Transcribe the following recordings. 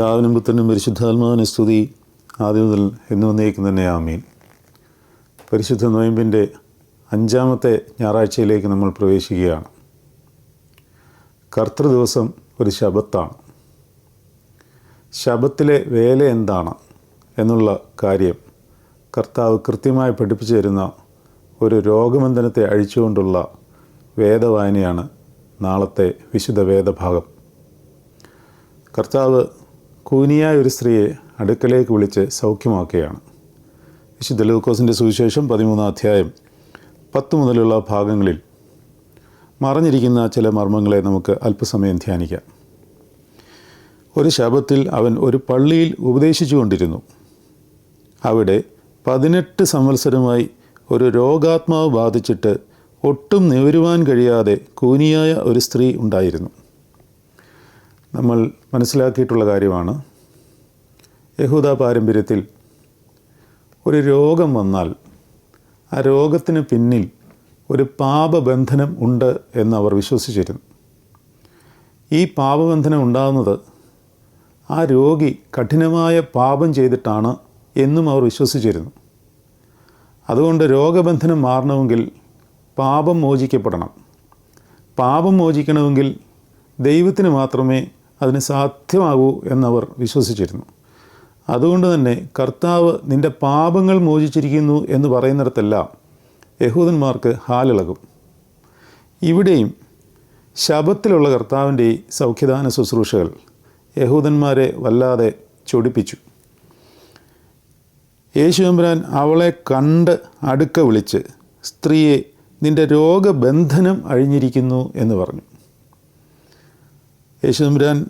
പിതാവിനും പുത്രനും പരിശുദ്ധാത്മാവിനെ സ്തുതി. ആദ്യം മുതൽ എന്ന് വന്നേക്കും തന്നെ ആമീൻ. പരിശുദ്ധ നോയമ്പിന്റെ അഞ്ചാമത്തെ ഞായറാഴ്ചയിലേക്ക് നമ്മൾ പ്രവേശിക്കുകയാണ്. കർത്തൃ ദിവസം ഒരു ശബത്താണ്. ശബത്തിലെ വേല എന്താണ് എന്നുള്ള കാര്യം കർത്താവ് കൃത്യമായി പഠിപ്പിച്ചു തരുന്ന ഒരു രോഗബന്ധനത്തെ അഴിച്ചുകൊണ്ടുള്ള വേദവായനയാണ് നാളത്തെ വിശുദ്ധ വേദഭാഗം. കർത്താവ് കൂനിയായ ഒരു സ്ത്രീയെ അടുക്കലേക്ക് വിളിച്ച് സൗഖ്യമാക്കുകയാണ്. വിശുദ്ധ ലൂക്കോസിന്റെ സുവിശേഷം പതിമൂന്നാം അധ്യായം പത്ത് മുതലുള്ള ഭാഗങ്ങളിൽ മറഞ്ഞിരിക്കുന്ന ചില മർമ്മങ്ങളെ നമുക്ക് അല്പസമയം ധ്യാനിക്കാം. ഒരു ശബത്തിൽ അവൻ ഒരു പള്ളിയിൽ ഉപദേശിച്ചു കൊണ്ടിരുന്നു അവിടെ പതിനെട്ട് സംവത്സരമായി ഒരു രോഗാത്മാവ് ബാധിച്ചിട്ട് ഒട്ടും നിവരുവാൻ കഴിയാതെ കൂനിയായ ഒരു സ്ത്രീ ഉണ്ടായിരുന്നു. നമ്മൾ മനസ്സിലാക്കിയിട്ടുള്ള കാര്യമാണ്. യഹൂദ പാരമ്പര്യത്തിൽ ഒരു രോഗം വന്നാൽ ആ രോഗത്തിന് പിന്നിൽ ഒരു പാപബന്ധനം ഉണ്ട് എന്ന് അവർ വിശ്വസിച്ചിരുന്നു. ഈ പാപബന്ധനം ഉണ്ടാകുന്നത് ആ രോഗി കഠിനമായ പാപം ചെയ്തിട്ടാണ് എന്നും അവർ വിശ്വസിച്ചിരുന്നു. അതുകൊണ്ട് രോഗബന്ധനം മാറണമെങ്കിൽ പാപം മോചിക്കപ്പെടണം. പാപം മോചിക്കണമെങ്കിൽ ദൈവത്തിന് മാത്രമേ അതിന് സാധ്യമാകൂ എന്നവർ വിശ്വസിച്ചിരുന്നു. അതുകൊണ്ട് തന്നെ കർത്താവ് നിന്റെ പാപങ്ങൾ മോചിച്ചിരിക്കുന്നു എന്ന് പറയുന്നിടത്തെല്ലാം യഹൂദന്മാർക്ക് ഹാലിളകും. ഇവിടെയും ശബത്തിലുള്ള കർത്താവിന്റെ സൗഖ്യദാന ശുശ്രൂഷകൾ യഹൂദന്മാരെ വല്ലാതെ ചൊടിപ്പിച്ചു. യേശുവമ്പുരാൻ അവളെ കണ്ട് അടുക്ക വിളിച്ച് സ്ത്രീയെ നിന്റെ രോഗബന്ധനം അഴിഞ്ഞിരിക്കുന്നു എന്ന് പറഞ്ഞു. യേശുദമ്പുരാൻ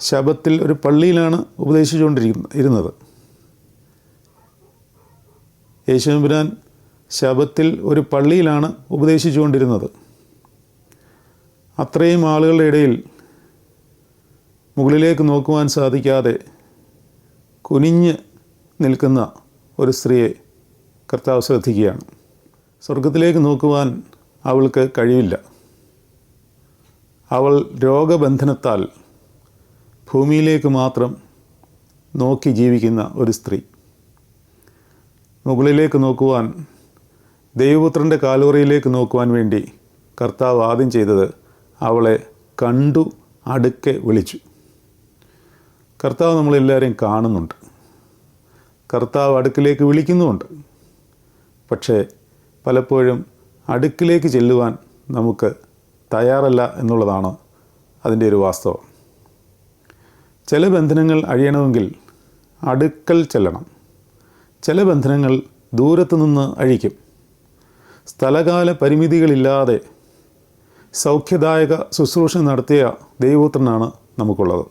ശബത്തിൽ ഒരു പള്ളിയിലാണ് ഉപദേശിച്ചുകൊണ്ടിരിക്കുന്ന ഇരുന്നത്. യേശുദമ്പുരാൻ ശബത്തിൽ ഒരു പള്ളിയിലാണ് ഉപദേശിച്ചുകൊണ്ടിരുന്നത്. അത്രയും ആളുകളുടെ ഇടയിൽ മുകളിലേക്ക് നോക്കുവാൻ സാധിക്കാതെ കുനിഞ്ഞ് നിൽക്കുന്ന ഒരു സ്ത്രീയെ കർത്താവ് ശ്രദ്ധിക്കുകയാണ്. സ്വർഗത്തിലേക്ക് നോക്കുവാൻ അവൾക്ക് കഴിവില്ല. അവൾ രോഗബന്ധനത്താൽ ഭൂമിയിലേക്ക് മാത്രം നോക്കി ജീവിക്കുന്ന ഒരു സ്ത്രീ. മുകളിലേക്ക് നോക്കുവാൻ ദൈവപുത്രന്റെ കാലോറിയിലേക്ക് നോക്കുവാൻ വേണ്ടി കർത്താവ് ആദ്യം ചെയ്തത് അവളെ കണ്ടു അടുക്കെ വിളിച്ചു. കർത്താവ് നമ്മളെല്ലാവരെയും കാണുന്നുണ്ട്. കർത്താവ് അടുക്കിലേക്ക് വിളിക്കുന്നുമുണ്ട്. പക്ഷേ പലപ്പോഴും അടുക്കിലേക്ക് ചെല്ലുവാൻ നമുക്ക് തയ്യാറല്ല എന്നുള്ളതാണ് അതിന്റെ ഒരു വാസ്തവം. ചില ബന്ധനങ്ങൾ അഴിയണമെങ്കിൽ അടുക്കൽ ചെല്ലണം. ചില ബന്ധനങ്ങൾ ദൂരത്തു നിന്ന് അഴിക്കും. സ്ഥലകാല പരിമിതികളില്ലാതെ സൗഖ്യദായക ശുശ്രൂഷ നടത്തിയ ദൈവപുത്രനാണ് നമുക്കുള്ളത്.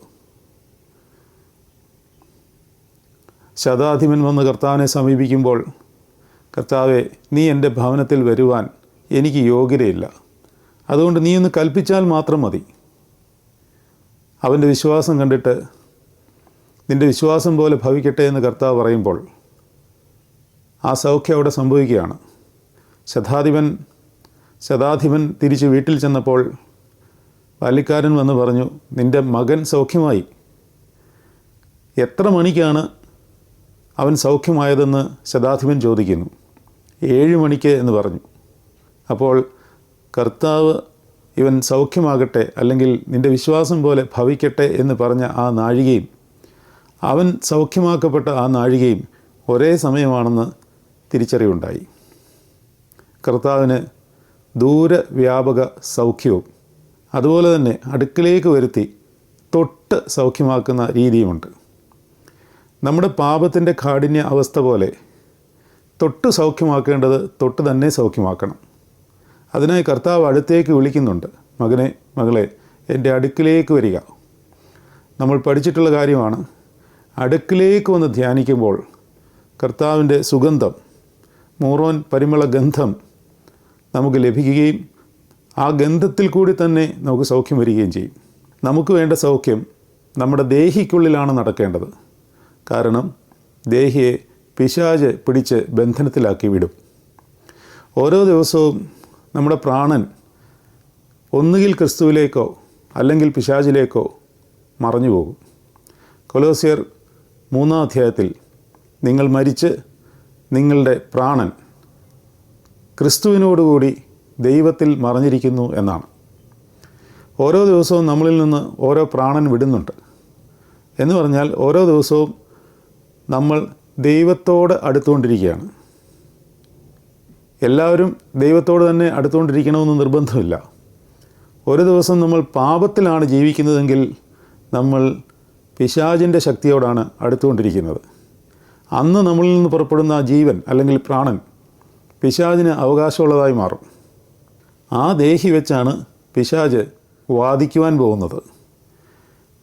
ശതാധിപൻ വന്ന് കർത്താവിനെ സമീപിക്കുമ്പോൾ കർത്താവെ നീ എന്റെ ഭവനത്തിൽ വരുവാൻ എനിക്ക് യോഗ്യതയില്ല. അതുകൊണ്ട് നീ ഒന്ന് കൽപ്പിച്ചാൽ മാത്രം മതി. അവന്റെ വിശ്വാസം കണ്ടിട്ട് നിന്റെ വിശ്വാസം പോലെ ഭവിക്കട്ടെ എന്ന് കർത്താവ് പറയുമ്പോൾ ആ സൗഖ്യം അവിടെ സംഭവിക്കുകയാണ്. ശതാധിപൻ ശതാധിപൻ തിരിച്ച് വീട്ടിൽ ചെന്നപ്പോൾ ബാല്യക്കാരൻ വന്ന് പറഞ്ഞു നിന്റെ മകൻ സൗഖ്യമായി. എത്ര മണിക്കാണ് അവൻ സൗഖ്യമായതെന്ന് ശതാധിപൻ ചോദിക്കുന്നു. ഏഴ് മണിക്ക് എന്ന് പറഞ്ഞു. അപ്പോൾ കർത്താവ് ഇവൻ സൗഖ്യമാകട്ടെ അല്ലെങ്കിൽ നിന്റെ വിശ്വാസം പോലെ ഭവിക്കട്ടെ എന്ന് പറഞ്ഞ ആ നാഴികയും അവൻ സൗഖ്യമാക്കപ്പെട്ട ആ നാഴികയും ഒരേ സമയമാണെന്ന് തിരിച്ചറിവുണ്ടായി. കർത്താവിന് ദൂരവ്യാപക സൗഖ്യവും അതുപോലെ തന്നെ അടുക്കിലേക്ക് വരുത്തി തൊട്ട് സൗഖ്യമാക്കുന്ന രീതിയുമുണ്ട്. നമ്മുടെ പാപത്തിന്റെ കാഠിന്യ അവസ്ഥ പോലെ തൊട്ട് സൗഖ്യമാക്കേണ്ടത് തൊട്ട് തന്നെ സൗഖ്യമാക്കണം. അതിനായി കർത്താവ് അടുത്തേക്ക് വിളിക്കുന്നുണ്ട്. മകനെ മകളെ എന്റെ അടുക്കിലേക്ക് വരിക. നമ്മൾ പഠിച്ചിട്ടുള്ള കാര്യമാണ്. അടുക്കിലേക്ക് വന്ന് ധ്യാനിക്കുമ്പോൾ കർത്താവിന്റെ സുഗന്ധം മൂറോൻ പരിമള ഗന്ധം നമുക്ക് ലഭിക്കുകയും ആ ഗന്ധത്തിൽ കൂടി തന്നെ നമുക്ക് സൗഖ്യം വരികയും ചെയ്യും. നമുക്ക് വേണ്ട സൗഖ്യം നമ്മുടെ ദേഹിക്കുള്ളിലാണ് നടക്കേണ്ടത്. കാരണം ദേഹിയെ പിശാജ് പിടിച്ച് ബന്ധനത്തിലാക്കി വിടും. ഓരോ ദിവസവും നമ്മുടെ പ്രാണൻ ഒന്നുകിൽ ക്രിസ്തുവിലേക്കോ അല്ലെങ്കിൽ പിശാചിലേക്കോ മറഞ്ഞു പോകും. കൊലോസിയർ മൂന്നാം അധ്യായത്തിൽ നിങ്ങൾ മരിച്ച് നിങ്ങളുടെ പ്രാണൻ ക്രിസ്തുവിനോടുകൂടി ദൈവത്തിൽ മറഞ്ഞിരിക്കുന്നു എന്നാണ്. ഓരോ ദിവസവും നമ്മളിൽ നിന്ന് ഓരോ പ്രാണൻ വിടുന്നുണ്ട്. എന്ന് പറഞ്ഞാൽ ഓരോ ദിവസവും നമ്മൾ ദൈവത്തോട് അടുത്തുകൊണ്ടിരിക്കുകയാണ്. എല്ലാവരും ദൈവത്തോട് തന്നെ അടുത്തുകൊണ്ടിരിക്കണമെന്ന് നിർബന്ധമില്ല. ഒരു ദിവസം നമ്മൾ പാപത്തിലാണ് ജീവിക്കുന്നതെങ്കിൽ നമ്മൾ പിശാചിന്റെ ശക്തിയോടാണ് അടുത്തുകൊണ്ടിരിക്കുന്നത്. അന്ന് നമ്മളിൽ നിന്ന് പുറപ്പെടുന്ന ജീവൻ അല്ലെങ്കിൽ പ്രാണൻ പിശാചിന് അവകാശമുള്ളതായി മാറും. ആ ദേഹി വെച്ചാണ് പിശാജ് വാദിക്കുവാൻ പോകുന്നത്.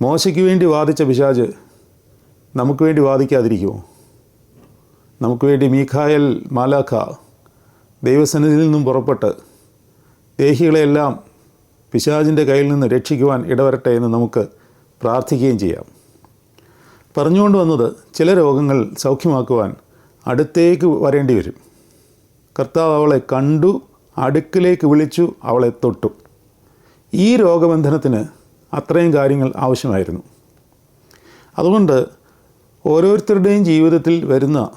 മോശയ്ക്ക് വേണ്ടി വാദിച്ച പിശാജ് നമുക്ക് വേണ്ടി വാദിക്കാതിരിക്കുമോ? നമുക്ക് വേണ്ടി മീഖായൽ മാലാഖ ദൈവസന്നിധിയിൽ നിന്നും പുറപ്പെട്ട് ദേഹികളെയെല്ലാം പിശാജിന്റെ കയ്യിൽ നിന്ന് രക്ഷിക്കുവാൻ ഇടവരട്ടെ എന്ന് നമുക്ക് പ്രാർത്ഥിക്കുകയും ചെയ്യാം. പറഞ്ഞുകൊണ്ട് വന്നത് ചില രോഗങ്ങൾ സൗഖ്യമാക്കുവാൻ അടുത്തേക്ക് വരേണ്ടി വരും. കർത്താവ് അവളെ കണ്ടു അടുക്കിലേക്ക് വിളിച്ചു അവളെ തൊട്ടു. ഈ രോഗബന്ധനത്തിന് അത്രയും കാര്യങ്ങൾ ആവശ്യമായിരുന്നു. അതുകൊണ്ട് ഓരോരുത്തരുടെയും ജീവിതത്തിൽ വരുന്ന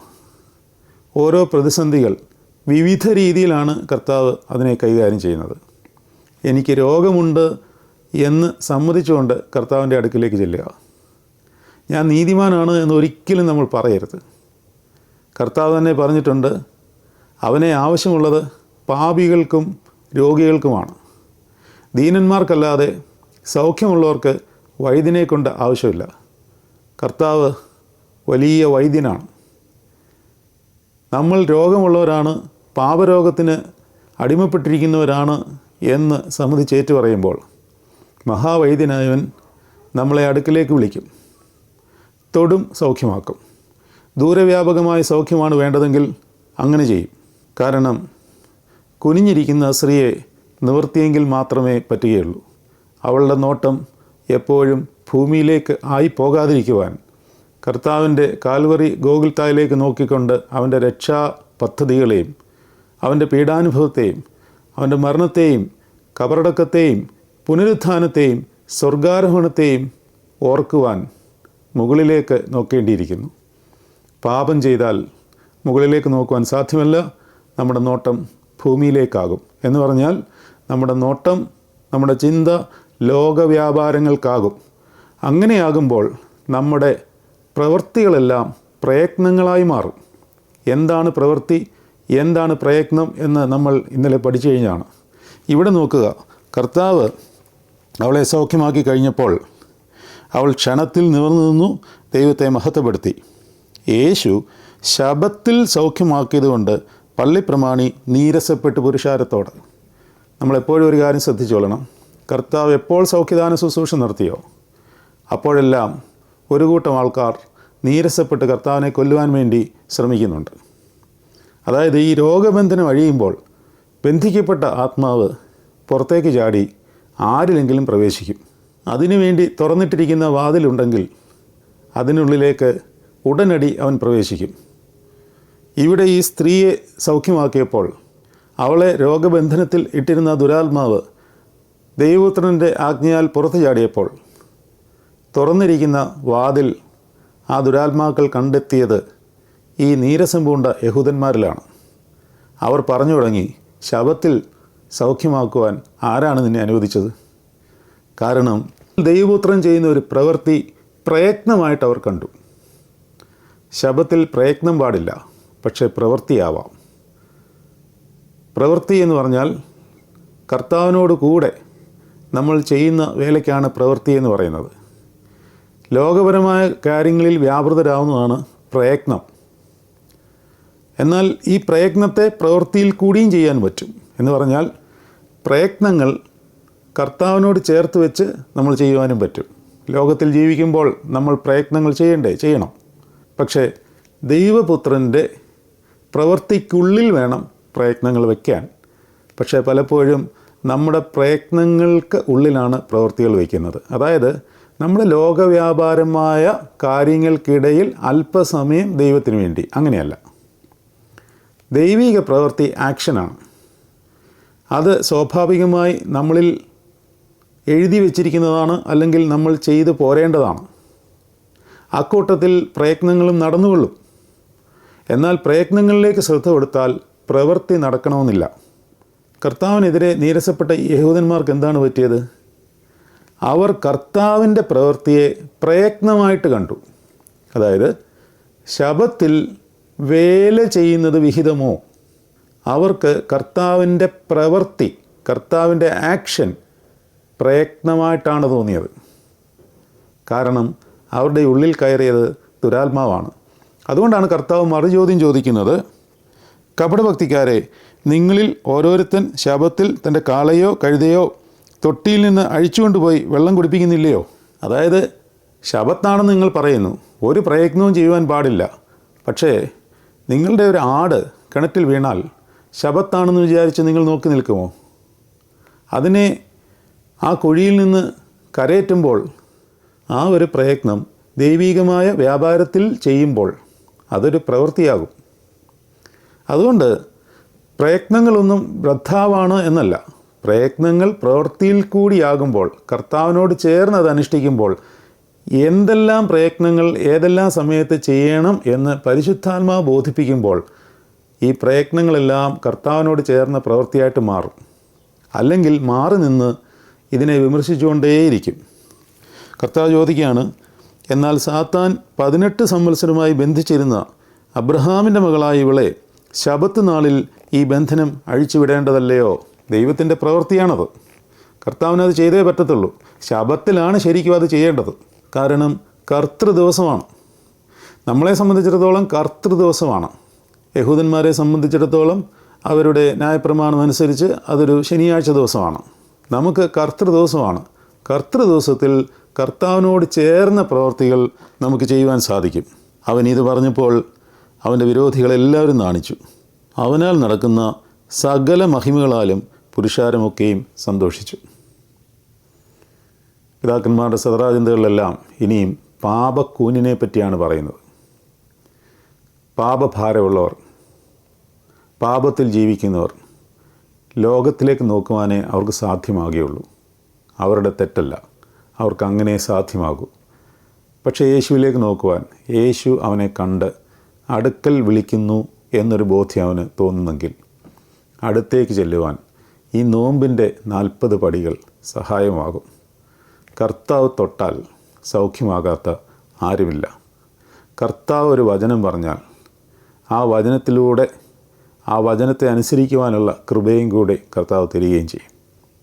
ഓരോ പ്രതിസന്ധികൾ വിവിധ രീതിയിലാണ് കർത്താവ് അതിനെ കൈകാര്യം ചെയ്യുന്നത്. എനിക്ക് രോഗമുണ്ട് എന്ന് സമ്മതിച്ചുകൊണ്ട് കർത്താവിന്റെ അടുക്കിലേക്ക് ചെല്ലുക. ഞാൻ നീതിമാനാണ് എന്ന് ഒരിക്കലും നമ്മൾ പറയരുത്. കർത്താവ് തന്നെ പറഞ്ഞിട്ടുണ്ട് അവനെ ആവശ്യമുള്ളത് പാപികൾക്കും രോഗികൾക്കുമാണ്. ദീനന്മാർക്കല്ലാതെ സൗഖ്യമുള്ളവർക്ക് വൈദ്യനെ കൊണ്ട് ആവശ്യമില്ല. കർത്താവ് വലിയ വൈദ്യനാണ്. നമ്മൾ രോഗമുള്ളവരാണ് പാപരോഗത്തിന് അടിമപ്പെട്ടിരിക്കുന്നവരാണ് എന്ന് സമ്മതിച്ചേറ്റു പറയുമ്പോൾ മഹാവൈദ്യനായവൻ നമ്മളെ അടുക്കിലേക്ക് വിളിക്കും. തൊടും സൗഖ്യമാക്കും. ദൂരവ്യാപകമായ സൗഖ്യമാണ് വേണ്ടതെങ്കിൽ അങ്ങനെ ചെയ്യും. കാരണം കുനിഞ്ഞിരിക്കുന്ന സ്ത്രീയെ നിവർത്തിയെങ്കിൽ മാത്രമേ പറ്റുകയുള്ളൂ. അവളുടെ നോട്ടം എപ്പോഴും ഭൂമിയിലേക്ക് ആയി പോകാതിരിക്കുവാൻ കർത്താവിന്റെ കാൽവറി ഗോകുൽത്തായിലേക്ക് നോക്കിക്കൊണ്ട് അവന്റെ രക്ഷാ പദ്ധതികളെയും അവന്റെ പീഡാനുഭവത്തെയും അവന്റെ മരണത്തെയും കബറടക്കത്തെയും പുനരുത്ഥാനത്തെയും സ്വർഗാരോഹണത്തെയും ഓർക്കുവാൻ മുകളിലേക്ക് നോക്കേണ്ടിയിരിക്കുന്നു. പാപം ചെയ്താൽ മുകളിലേക്ക് നോക്കുവാൻ സാധ്യമല്ല. നമ്മുടെ നോട്ടം ഭൂമിയിലേക്കാകും. എന്ന് പറഞ്ഞാൽ നമ്മുടെ നോട്ടം നമ്മുടെ ചിന്ത ലോകവ്യാപാരങ്ങൾക്കാകും. അങ്ങനെയാകുമ്പോൾ നമ്മുടെ പ്രവൃത്തികളെല്ലാം പ്രയത്നങ്ങളായി മാറും. എന്താണ് പ്രവൃത്തി? എന്താണ് പ്രയത്നം എന്ന് നമ്മൾ ഇന്നലെ പഠിച്ചു കഴിഞ്ഞാണ്. ഇവിടെ നോക്കുക. കർത്താവ് അവളെ സൗഖ്യമാക്കി കഴിഞ്ഞപ്പോൾ അവൾ ക്ഷണത്തിൽ നിവർന്നു നിന്നു ദൈവത്തെ മഹത്വപ്പെടുത്തി. യേശു ശബത്തിൽ സൗഖ്യമാക്കിയതുകൊണ്ട് പള്ളിപ്രമാണി നീരസപ്പെട്ട് പുരുഷാരത്തോടെ. നമ്മളെപ്പോഴും ഒരു കാര്യം ശ്രദ്ധിച്ചോളണം കർത്താവ് എപ്പോൾ സൗഖ്യദാന ശുശ്രൂഷ നടത്തിയോ? അപ്പോഴെല്ലാം ഒരു കൂട്ടം ആൾക്കാർ നീരസപ്പെട്ട് കർത്താവിനെ കൊല്ലുവാൻ വേണ്ടി ശ്രമിക്കുന്നുണ്ട്. അതായത് ഈ രോഗബന്ധനം അഴിയുമ്പോൾ ബന്ധിക്കപ്പെട്ട ആത്മാവ് പുറത്തേക്ക് ചാടി ആരിലെങ്കിലും പ്രവേശിക്കും. അതിനുവേണ്ടി തുറന്നിട്ടിരിക്കുന്ന വാതിലുണ്ടെങ്കിൽ അതിനുള്ളിലേക്ക് ഉടനടി അവൻ പ്രവേശിക്കും. ഇവിടെ ഈ സ്ത്രീയെ സൗഖ്യമാക്കിയപ്പോൾ അവളെ രോഗബന്ധനത്തിൽ ഇട്ടിരുന്ന ദുരാത്മാവ് ദൈവപുത്രന്റെ ആജ്ഞയാൽ പുറത്തു ചാടിയപ്പോൾ തുറന്നിരിക്കുന്ന വാതിൽ ആ ദുരാത്മാക്കൾ കണ്ടെത്തിയത് ഈ നീരസം പൂണ്ട യഹൂദന്മാരിലാണ്. അവർ പറഞ്ഞു തുടങ്ങി ശബത്തിൽ സൗഖ്യമാക്കുവാൻ ആരാണ് നിന്നെ അനുവദിച്ചത്? കാരണം ദൈവപുത്രം ചെയ്യുന്ന ഒരു പ്രവൃത്തി പ്രയത്നമായിട്ട് അവർ കണ്ടു. ശബത്തിൽ പ്രയത്നം പാടില്ല പക്ഷേ പ്രവൃത്തിയാവാം. പ്രവൃത്തി എന്ന് പറഞ്ഞാൽ കർത്താവിനോട് കൂടെ നമ്മൾ ചെയ്യുന്ന വേലയ്ക്കാണ് പ്രവൃത്തി എന്ന് പറയുന്നത്. ലോകപരമായ കാര്യങ്ങളിൽ വ്യാപൃതരാവുന്നതാണ് പ്രയത്നം. എന്നാൽ ഈ പ്രയത്നത്തെ പ്രവൃത്തിയിൽ കൂടിയും ചെയ്യാൻ പറ്റും എന്ന് പറഞ്ഞാൽ പ്രയത്നങ്ങൾ കർത്താവിനോട് ചേർത്ത് വെച്ച് നമ്മൾ ചെയ്യുവാനും പറ്റും. ലോകത്തിൽ ജീവിക്കുമ്പോൾ നമ്മൾ പ്രയത്നങ്ങൾ ചെയ്യണ്ടേ? ചെയ്യണം. പക്ഷേ ദൈവപുത്രന്റെ പ്രവൃത്തിക്കുള്ളിൽ വേണം പ്രയത്നങ്ങൾ വയ്ക്കാൻ പക്ഷേ പലപ്പോഴും നമ്മുടെ പ്രയത്നങ്ങൾക്ക് ഉള്ളിലാണ് പ്രവൃത്തികൾ വയ്ക്കുന്നത് അതായത് നമ്മുടെ ലോകവ്യാപാരമായ കാര്യങ്ങൾക്കിടയിൽ അല്പസമയം ദൈവത്തിന് വേണ്ടി. അങ്ങനെയല്ല. ദൈവിക പ്രവൃത്തി ആക്ഷനാണ്. അത് സ്വാഭാവികമായി നമ്മളിൽ എഴുതി വച്ചിരിക്കുന്നതാണ് അല്ലെങ്കിൽ നമ്മൾ ചെയ്തു പോരേണ്ടതാണ്. അക്കൂട്ടത്തിൽ പ്രയത്നങ്ങളും നടന്നുകൊള്ളും. എന്നാൽ പ്രയത്നങ്ങളിലേക്ക് ശ്രദ്ധ കൊടുത്താൽ പ്രവൃത്തി നടക്കണമെന്നില്ല. കർത്താവിനെതിരെ നീരസപ്പെട്ട യഹൂദന്മാർക്ക് എന്താണ് പറ്റിയത്? അവർ കർത്താവിന്റെ പ്രവൃത്തിയെ പ്രയത്നമായിട്ട് കണ്ടു. അതായത് ശബത്തിൽ വേല ചെയ്യുന്നത് വിഹിതമോ? അവർക്ക് കർത്താവിന്റെ പ്രവൃത്തി കർത്താവിന്റെ ആക്ഷൻ പ്രയത്നമായിട്ടാണ് തോന്നിയത്. കാരണം അവരുടെ ഉള്ളിൽ കയറിയത് ദുരാത്മാവാണ്. അതുകൊണ്ടാണ് കർത്താവ് മറുചോദ്യം ചോദിക്കുന്നത് കപടഭക്തിക്കാരെ നിങ്ങളിൽ ഓരോരുത്തൻ ശബത്തിൽ തന്റെ കാളയോ കഴുതയോ തൊട്ടിയിൽ നിന്ന് അഴിച്ചുകൊണ്ടുപോയി വെള്ളം കുടിപ്പിക്കുന്നില്ലയോ? അതായത് ശബത്താണെന്ന് നിങ്ങൾ പറയുന്നു. ഒരു പ്രയത്നവും ചെയ്യുവാൻ പാടില്ല. പക്ഷേ നിങ്ങളുടെ ഒരു ആട് കിണറ്റിൽ വീണാൽ ശബത്താണെന്ന് വിചാരിച്ച് നിങ്ങൾ നോക്കി നിൽക്കുമോ? അതിനെ ആ കുഴിയിൽ നിന്ന് കരയേറ്റുമ്പോൾ ആ ഒരു പ്രയത്നം ദൈവീകമായ വ്യാപാരത്തിൽ ചെയ്യുമ്പോൾ അതൊരു പ്രവൃത്തിയാകും. അതുകൊണ്ട് പ്രയത്നങ്ങളൊന്നും വൃദ്ധാവാണ് എന്നല്ല. പ്രയത്നങ്ങൾ പ്രവൃത്തിയിൽ കൂടിയാകുമ്പോൾ കർത്താവിനോട് ചേർന്ന് അത് അനുഷ്ഠിക്കുമ്പോൾ എന്തെല്ലാം പ്രയത്നങ്ങൾ ഏതെല്ലാം സമയത്ത് ചെയ്യണം എന്ന് പരിശുദ്ധാത്മാവ് ബോധിപ്പിക്കുമ്പോൾ ഈ പ്രയത്നങ്ങളെല്ലാം കർത്താവിനോട് ചേർന്ന പ്രവൃത്തിയായിട്ട് മാറും. അല്ലെങ്കിൽ മാറി നിന്ന് ഇതിനെ വിമർശിച്ചുകൊണ്ടേയിരിക്കും. കർത്താവ് ചോദിക്കുകയാണ് എന്നാൽ സാത്താൻ പതിനെട്ട് സംവത്സരമായി ബന്ധിച്ചിരുന്ന അബ്രഹാമിന്റെ മകളായ ഇവളെ ശബത്ത് നാളിൽ ഈ ബന്ധനം അഴിച്ചുവിടേണ്ടതല്ലയോ? ദൈവത്തിന്റെ പ്രവൃത്തിയാണത്. കർത്താവിനത് ചെയ്തേ പറ്റത്തുള്ളൂ. ശബത്തിലാണ് ശരിക്കും അത് ചെയ്യേണ്ടത്. കാരണം കർത്തൃ ദിവസമാണ്. നമ്മളെ സംബന്ധിച്ചിടത്തോളം കർത്തൃ ദിവസമാണ്. യഹൂദന്മാരെ സംബന്ധിച്ചിടത്തോളം അവരുടെ ന്യായപ്രമാണം അനുസരിച്ച് അതൊരു ശനിയാഴ്ച ദിവസമാണ്. നമുക്ക് കർത്തൃ ദിവസമാണ്. കർത്തൃ ദിവസത്തിൽ കർത്താവിനോട് ചേർന്ന പ്രവർത്തികൾ നമുക്ക് ചെയ്യുവാൻ സാധിക്കും. അവൻ ഇത് പറഞ്ഞപ്പോൾ അവന്റെ വിരോധികളെല്ലാവരും നാണിച്ചു. അവനാൽ നടക്കുന്ന സകല മഹിമകളാലും പുരുഷാരമൊക്കെയും സന്തോഷിച്ചു. പിതാക്കന്മാരുടെ സദറാചിന്തകളിലെല്ലാം ഇനിയും പാപക്കൂനിനെ പറ്റിയാണ് പറയുന്നത്. പാപഭാരമുള്ളവർ പാപത്തിൽ ജീവിക്കുന്നവർ ലോകത്തിലേക്ക് നോക്കുവാനേ അവർക്ക് സാധ്യമാകുകയുള്ളൂ. അവരുടെ തെറ്റല്ല അവർക്ക് അങ്ങനെ സാധ്യമാകൂ. പക്ഷേ യേശുവിലേക്ക് നോക്കുവാൻ യേശു അവനെ കണ്ട് അടുക്കൽ വിളിക്കുന്നു എന്നൊരു ബോധ്യം അവന് തോന്നുന്നെങ്കിൽ അടുത്തേക്ക് ചെല്ലുവാൻ ഈ നോമ്പിന്റെ നാൽപ്പത് പടികൾ സഹായമാകും. കർത്താവ് തൊട്ടാൽ സൗഖ്യമാകാത്ത ആരുമില്ല. കർത്താവ് ഒരു വചനം പറഞ്ഞാൽ ആ വചനത്തിലൂടെ ആ വചനത്തെ അനുസരിക്കുവാനുള്ള കൃപയും കൂടെ കർത്താവ് തരികയും ചെയ്യും.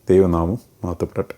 ദൈവനാമം മാത്തപ്പെടട്ടെ